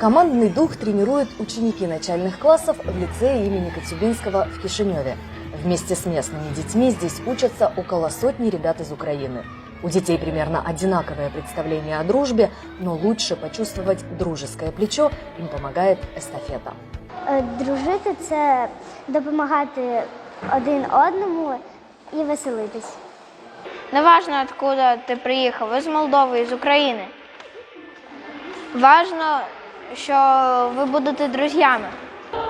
Командный дух тренируют ученики начальных классов в лицее имени Коцюбинского в Кишиневе. Вместе с местными детьми здесь учатся около сотни ребят из Украины. У детей примерно одинаковое представление о дружбе, но лучше почувствовать дружеское плечо им помогает эстафета. Е, Дружити це допомагати один одному і веселитись. Неважно, откуда ти приїхав, ви з Молдови, з України. Важно, що ви будете друзями.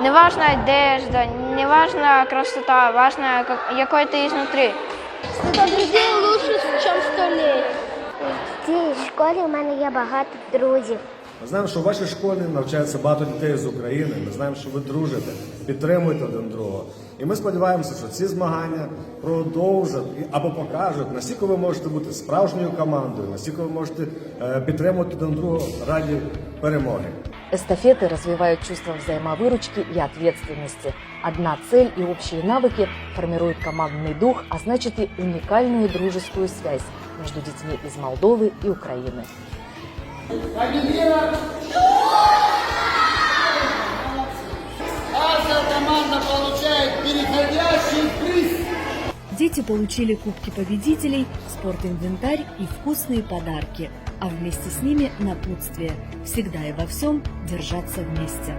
Не важна одежда, не важна красота, важно, как- якой ти изнутри. Сто друзів лучше, ніж сто. В цій школі в мене є багато друзів. Ми знаємо, що в вашій школі навчається багато дітей з України. Ми знаємо, що ви дружите, підтримуєте один другого. І ми сподіваємося, що ці змагання продовжать або покажуть, наскільки ви можете бути справжньою командою, наскільки ви можете е, підтримувати один другого раді перемоги. Эстафеты развивают чувство взаимовыручки и ответственности. Одна цель и общие навыки формируют командный дух, а значит и уникальную дружескую связь между детьми из Молдовы и Украины. Команда получает переходящий приз. Дети получили кубки победителей, спортинвентарь и вкусные подарки, а вместе с ними напутствие – всегда и во всем держаться вместе.